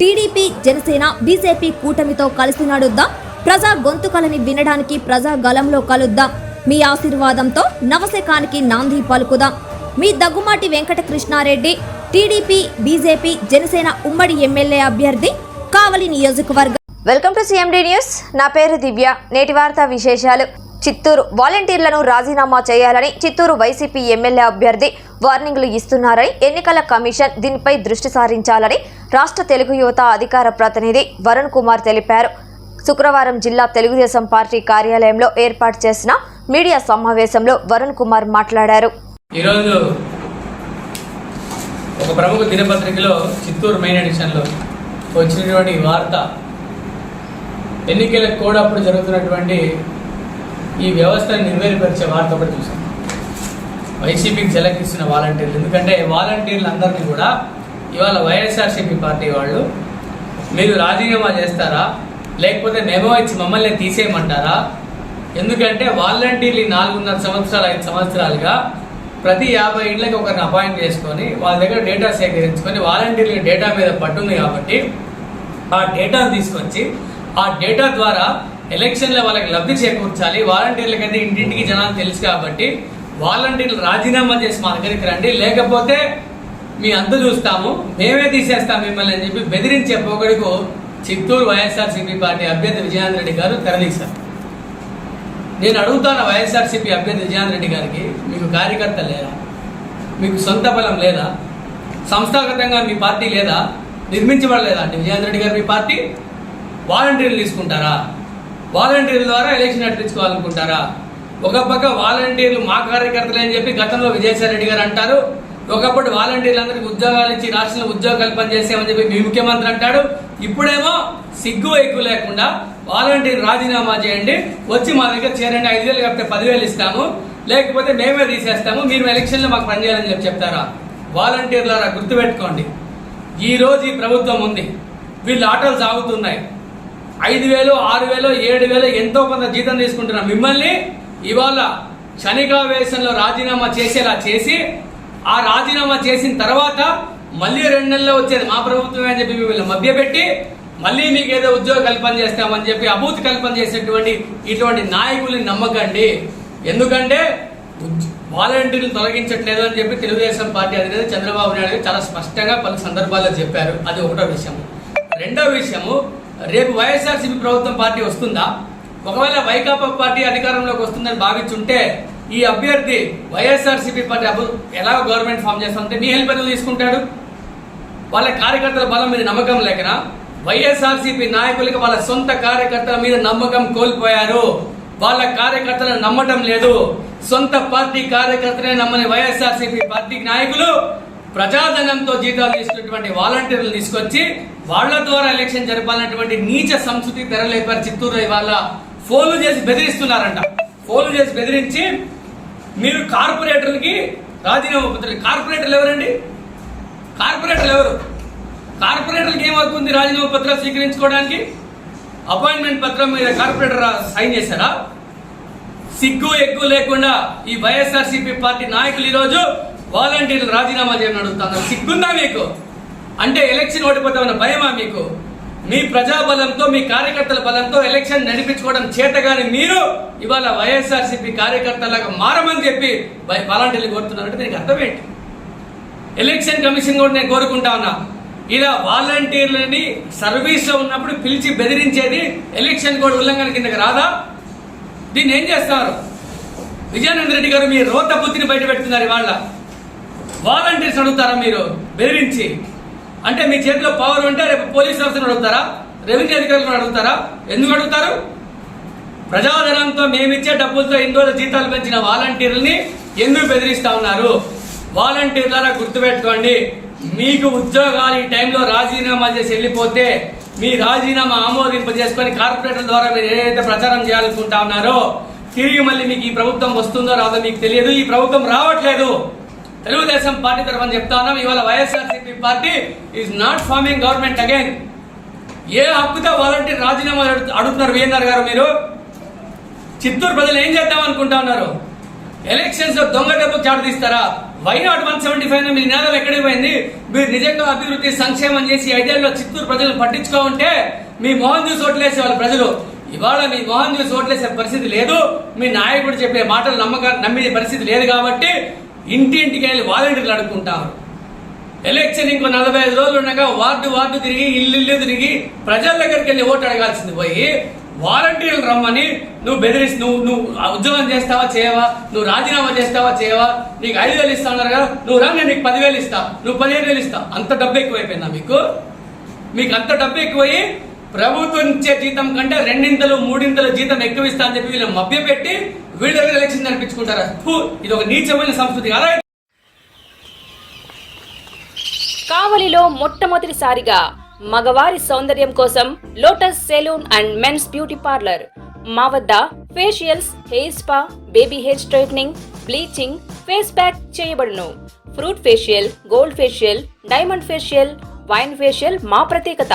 TDP Janasena BJP కూటమితో కలిసి నడుద్దాం. ప్రజా గొంతుకలని వినడానికి ప్రజా గలంలో కలుద్దాం. మీ ఆశీర్వాదంతో నవశకానికి నాంది పలుకుదాం. మీ దగ్గుమాటి వెంకటకృష్ణారెడ్డి టీడీపీ బీజేపీ జనసేన ఉమ్మడి ఎమ్మెల్యే అభ్యర్థి కావలి నియోజకవర్గం వెల్కమ్ టు సిఎండి న్యూస్ నా పేరు దివ్య. నేటి వార్త విశేషాలు. చిత్తూరు వాలంటీర్లను రాజీనామా చేయాలని చిత్తూరు వైసీపీ ఎమ్మెల్యే అభ్యర్థి వార్నింగ్లు ఇస్తున్నారని ఎన్నికల కమిషన్ దీనిపై దృష్టి సారించాలని రాష్ట్ర తెలుగు యువత అధికార ప్రతినిధి వరుణ్ కుమార్ తెలిపారు. శుక్రవారం జిల్లా తెలుగుదేశం పార్టీ కార్యాలయంలో ఏర్పాటు చేసిన మీడియా సమావేశంలో వరుణ్ కుమార్ మాట్లాడారు. ఈరోజు ఒక ప్రముఖ దినపత్రికలో చిత్తూరు మెయిన్ ఎడిషన్లో వచ్చినటువంటి వార్త ఎన్నికల కోడ్ అప్పుడు జరుగుతున్నటువంటి ఈ వ్యవస్థను నిర్వేరుపరిచే వార్త ఒకటి చూసాం. వైసీపీకి జలకిస్తున్న వాలంటీర్లు. ఎందుకంటే వాలంటీర్లు అందరినీ కూడా ఇవాళ వైఎస్ఆర్సీపీ పార్టీ వాళ్ళు మీరు రాజీనామా చేస్తారా? లేకపోతే మెమో ఇచ్చి మమ్మల్ని తీసేయమంటారా? ఎందుకంటే వాలంటీర్లు ఈ నాలుగున్నర సంవత్సరాలు ఐదు సంవత్సరాలుగా ప్రతి యాభై ఇళ్ళకి ఒకరిని అపాయింట్ చేసుకొని వాళ్ళ దగ్గర డేటా సేకరించుకొని వాలంటీర్ల డేటా మీద పట్టుంది కాబట్టి ఆ డేటాను తీసుకొచ్చి ఆ డేటా ద్వారా ఎలక్షన్లో వాళ్ళకి లబ్ధి చేకూర్చాలి. వాలంటీర్లకైతే ఇంటింటికి జనాలు తెలుసు కాబట్టి వాలంటీర్లు రాజీనామా చేసి మా దగ్గరికి రండి. లేకపోతే మీ అంత చూస్తాము. మేమే తీసేస్తాం మిమ్మల్ని అని చెప్పి బెదిరించే పోగడుకు చిత్తూరు వైఎస్ఆర్సీపీ పార్టీ అభ్యర్థి విజయాంధ్ర రెడ్డి గారు తెరదీశారు నేను అడుగుతాను వైఎస్ఆర్సీపీ అభ్యర్థి విజయాంధ్ర రెడ్డి గారికి మీకు కార్యకర్త లేదా? మీకు సొంత బలం లేదా? సంస్థాగతంగా మీ పార్టీ లేదా? నిర్మించబడలేదా అంటే విజయాంధ్ర రెడ్డి గారు మీ పార్టీ? వాలంటీర్లు తీసుకుంటారా? వాలంటీర్ల ద్వారా ఎలక్షన్ నడిపించుకోవాలనుకుంటారా? ఒక పక్క వాలంటీర్లు మా కార్యకర్తలే అని చెప్పి గతంలో విజయసాయి రెడ్డి గారు అంటారు. ఒకప్పుడు వాలంటీర్లందరికీ ఉద్యోగాలు ఇచ్చి రాష్ట్రంలో ఉద్యోగ కల్పన చేసామని చెప్పి మీ ముఖ్యమంత్రి అంటాడు. ఇప్పుడేమో సిగ్గు ఎక్కువ లేకుండా వాలంటీర్ రాజీనామా చేయండి. వచ్చి మా దగ్గర చేరండి. ఐదు వేలు కడితే పదివేలు ఇస్తాము. లేకపోతే మేమే తీసేస్తాము. మీరు ఎలక్షన్లో మాకు పనిచేయాలని చెప్పి చెప్తారా? వాలంటీర్లారా గుర్తుపెట్టుకోండి. ఈరోజు ఈ ప్రభుత్వం ఉంది. వీళ్ళు ఆటోలు సాగుతున్నాయి. ఐదు వేలు ఆరు వేలు ఏడు వేలు ఎంతో కొంత జీతం తీసుకుంటున్నాం. మిమ్మల్ని ఇవాళ క్షణికావేశంలో రాజీనామా చేసేలా చేసి ఆ రాజీనామా చేసిన తర్వాత మళ్ళీ రెండు నెలల్లో వచ్చేది మా ప్రభుత్వమే అని చెప్పి మిమ్మల్ని మభ్యపెట్టి మళ్ళీ మీకు ఏదో ఉద్యోగ కల్పన చేస్తామని చెప్పి అభూతి కల్పన చేసేటువంటి ఇటువంటి నాయకుల్ని నమ్మకండి. ఎందుకంటే వాలంటీర్లు తొలగించట్లేదు అని చెప్పి తెలుగుదేశం పార్టీ అధినేత చంద్రబాబు నాయుడు చాలా స్పష్టంగా పలు సందర్భాల్లో చెప్పారు. అది ఒకటో విషయం రెండో విషయము రేపు వైఎస్ఆర్సీపీ ప్రభుత్వం పార్టీ వస్తుందా? ఒకవేళ వైకాపా పార్టీ అధికారంలోకి వస్తుందని భావించుంటే ఈ అభ్యర్థి వైఎస్ఆర్సీపీ పార్టీ ఎలా గవర్నమెంట్ ఫామ్ చేస్తామంటే నీ హెల్ప్ ఎందుకు తీసుకుంటాడు? వాళ్ళ కార్యకర్తల బలం మీద నమ్మకం లేకన? వైఎస్ఆర్సీపీ నాయకులకి వాళ్ళ సొంత కార్యకర్తల మీద నమ్మకం కోల్పోయారు. వాళ్ళ కార్యకర్తలను నమ్మటం లేదు. సొంత పార్టీ కార్యకర్తలే నమ్మని వైఎస్ఆర్సీపీ పార్టీ నాయకులు ప్రజాధనంతో జీతాలు తీసుకున్నటువంటి వాలంటీర్లు తీసుకొచ్చి వాళ్ళ ద్వారా ఎలక్షన్ జరపాలన్నటువంటి నీచ సంస్కృతి తెరలేపారు చిత్తూరు ఇవాళ. ఫోన్లు చేసి బెదిరిస్తున్నారంట. ఫోన్లు చేసి బెదిరించి మీరు కార్పొరేటర్లకి రాజీనామా పత్రాలు కార్పొరేటర్లు ఎవరండి? కార్పొరేటర్లు ఎవరు? కార్పొరేటర్కి ఏమవుతుంది రాజీనామా పత్రాలు స్వీకరించుకోవడానికి? అపాయింట్మెంట్ పత్రం మీద కార్పొరేటర్ సైన్ చేశారా? సిగ్గు ఎక్కువ లేకుండా ఈ వైఎస్ఆర్సీపీ పార్టీ నాయకులు ఈరోజు వాలంటీర్లు రాజీనామా చేయమని అడుగుతాను. సిగ్గుందా మీకు? అంటే ఎలక్షన్ ఓడిపోతామన్న భయమా మీకు? మీ ప్రజాబలంతో మీ కార్యకర్తల బలంతో ఎలక్షన్ నడిపించుకోవడం చేతగాని మీరు ఇవాళ వైఎస్ఆర్సీపీ కార్యకర్తలాగా మారమని చెప్పి వాలంటీర్లు కోరుతున్నారంటే దీనికి అర్థం ఏంటి? ఎలక్షన్ కమిషన్ కూడా నేను కోరుకుంటా ఉన్నా. ఇలా వాలంటీర్లని సర్వీస్లో ఉన్నప్పుడు పిలిచి బెదిరించేది ఎలక్షన్ కోడ్ ఉల్లంఘన కిందకి రాదా? దీన్ని ఏం చేస్తారు? విజయానంద రెడ్డి గారు మీ రోత బుద్ధిని బయట పెడుతున్నారు ఇవాళ. వాలంటీర్స్ అడుగుతారా మీరు? బెదిరించి. అంటే మీ చేతిలో పవర్ ఉంటే రేపు పోలీస్ ఆఫీసర్ అడుగుతారా? రెవెన్యూ అధికారులను అడుగుతారా? ఎందుకు అడుగుతారు? ప్రజాధనంతో మేమిచ్చే డబ్బులతో ఇన్ని రోజులు జీతాలు పెంచిన వాలంటీర్లని ఎందుకు బెదిరిస్తా ఉన్నారు? వాలంటీర్లారా గుర్తుపెట్టుకోండి మీకు ఉద్యోగాలు ఈ టైంలో రాజీనామా చేసి వెళ్ళిపోతే మీ రాజీనామా ఆమోదింపజేసుకొని కార్పొరేటర్ ద్వారా మీరు ఏదైతే ప్రచారం చేయాలనుకుంటా ఉన్నారో తిరిగి మళ్ళీ మీకు ఈ ప్రభుత్వం వస్తుందో రాదో మీకు తెలియదు. ఈ ప్రభుత్వం రావట్లేదు. తెలుగుదేశం పార్టీ తరఫున చెప్తా ఉన్నాం ఇవాళ YSRCP party is not forming government again ఏ హక్కుతో వాలంటీర్ రాజీనామా అడుగు- అడుగుతున్నారు వీఎన్ఆర్ గారు మీరు? చిత్తూరు ప్రజలు ఏం చేద్దాం అనుకుంటా ఉన్నారు? ఎలక్షన్స్లో దొంగ డబ్బు చాటు తీస్తారా? Why not one seventy five మీ నినాదం ఎక్కడికి పోయింది? మీరు నిజంగా అభివృద్ధి సంక్షేమం చేసి ఐదేళ్ళలో చిత్తూరు ప్రజలను పట్టించుకో ఉంటే మీ మోహన్ చూసి ఓట్లేసే వాళ్ళ ప్రజలు. ఇవాళ మీ మోహన్ చూసి ఓట్లేసే పరిస్థితి లేదు. మీ నాయకుడు చెప్పే మాటలు నమ్మక నమ్మే పరిస్థితి లేదు కాబట్టి ఇంటింటికి వెళ్ళి వాలంటీర్లు అడుక్కుంటారు. ఎలక్షన్ ఇంకో నలభై ఐదు రోజులు ఉండగా వార్డు వార్డు తిరిగి ఇల్లు ఇల్లు తిరిగి ప్రజల దగ్గరికి వెళ్ళి ఓటు అడగాల్సింది పోయి వాలంటీర్లు రమ్మని నువ్వు బెదిరిస్ నువ్వు నువ్వు ఉద్యోగం చేస్తావా చేయవా? నువ్వు రాజీనామా చేస్తావా చేయవా? నీకు ఐదు వేలు ఇస్తా అన్నారు కదా నువ్వు రా నేను నీకు పదివేలు ఇస్తా. నువ్వు పదిహేను వేలు ఇస్తా. అంత డబ్బు ఎక్కువైపోయిందా మీకు? మీకు అంత డబ్బు ఎక్కువై ప్రభుత్వం ఇచ్చే జీతం కంటే రెండింతలు మూడింతలు జీతం ఎక్కువ ఇస్తా అని చెప్పి వీళ్ళు మభ్యపెట్టి వీళ్ళు ఎవరు ఎలక్షన్ నడిపించుకుంటారా ఇది ఒక నీచమైన సంస్కృతి. కదా కావలిలో మొట్టమొదటిసారిగా మగవారి సౌందర్యం కోసం Lotus Salon and men's beauty parlour మా వద్ద facials hair spa baby hair straightening bleaching face pack చేయబడును. Fruit facial gold facial diamond facial wine facial మా ప్రత్యేకత.